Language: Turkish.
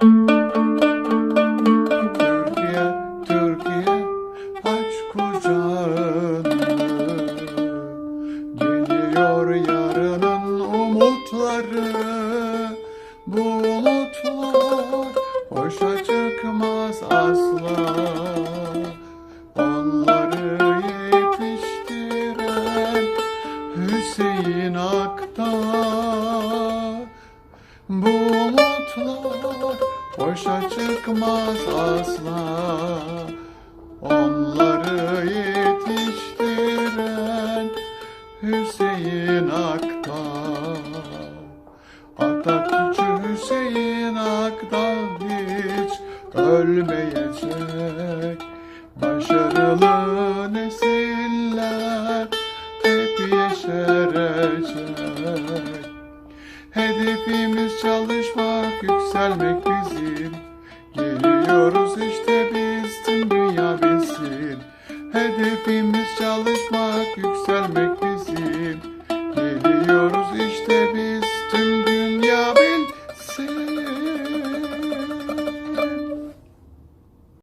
Türkiye, Türkiye aç kucağını Geliyor yarının umutları Bu umutlar boşa çıkmaz asla. Onları yetiştiren Hüseyin Aktar umutlar boşa çıkmaz asla Onları yetiştiren Hüseyin Aktar Atatürkçü Hüseyin Aktar hiç ölmeyecek Başarılı nesiller hep yeşerecek Hedefimiz yükselmek bizim. Geliyoruz işte biz, tüm dünya bilsin. Hedefimiz çalışmak, yükselmek